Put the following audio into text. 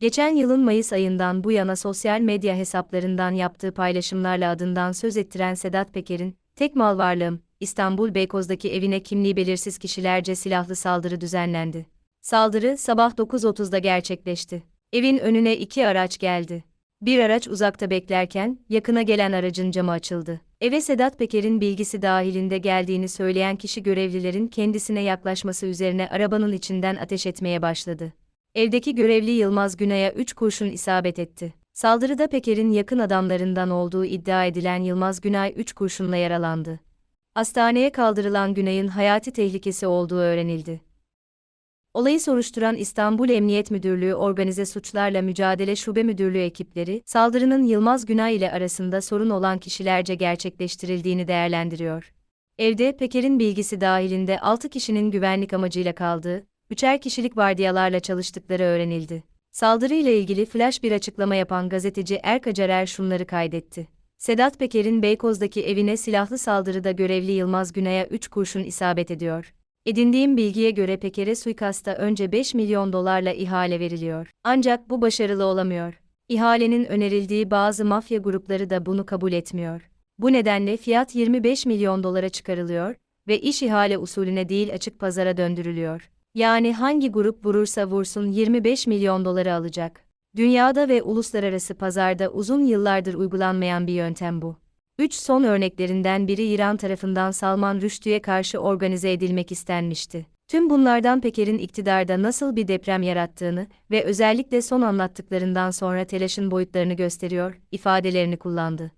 Geçen yılın Mayıs ayından bu yana sosyal medya hesaplarından yaptığı paylaşımlarla adından söz ettiren Sedat Peker'in, tek mal varlığım, İstanbul Beykoz'daki evine kimliği belirsiz kişilerce silahlı saldırı düzenlendi. Saldırı sabah 9.30'da gerçekleşti. Evin önüne iki araç geldi. Bir araç uzakta beklerken, yakına gelen aracın camı açıldı. Eve Sedat Peker'in bilgisi dahilinde geldiğini söyleyen kişi görevlilerin kendisine yaklaşması üzerine arabanın içinden ateş etmeye başladı. Evdeki görevli Yılmaz Günay'a 3 kurşun isabet etti. Saldırıda Peker'in yakın adamlarından olduğu iddia edilen Yılmaz Günay 3 kurşunla yaralandı. Hastaneye kaldırılan Günay'ın hayati tehlikesi olduğu öğrenildi. Olayı soruşturan İstanbul Emniyet Müdürlüğü Organize Suçlarla Mücadele Şube Müdürlüğü ekipleri, saldırının Yılmaz Günay ile arasında sorun olan kişilerce gerçekleştirildiğini değerlendiriyor. Evde Peker'in bilgisi dahilinde 6 kişinin güvenlik amacıyla kaldığı, üçer kişilik vardiyalarla çalıştıkları öğrenildi. Saldırıyla ilgili flash bir açıklama yapan gazeteci Erka Carer şunları kaydetti. Sedat Peker'in Beykoz'daki evine silahlı saldırıda görevli Yılmaz Günay'a 3 kurşun isabet ediyor. Edindiğim bilgiye göre Peker'e suikasta önce 5 milyon dolarla ihale veriliyor. Ancak bu başarılı olamıyor. İhalenin önerildiği bazı mafya grupları da bunu kabul etmiyor. Bu nedenle fiyat 25 milyon dolara çıkarılıyor ve iş ihale usulüne değil açık pazara döndürülüyor. Yani hangi grup vurursa vursun 25 milyon doları alacak. Dünyada ve uluslararası pazarda uzun yıllardır uygulanmayan bir yöntem bu. Üç son örneklerinden biri İran tarafından Salman Rushdie'ye karşı organize edilmek istenmişti. Tüm bunlardan Peker'in iktidarda nasıl bir deprem yarattığını ve özellikle son anlattıklarından sonra telaşın boyutlarını gösteriyor, ifadelerini kullandı.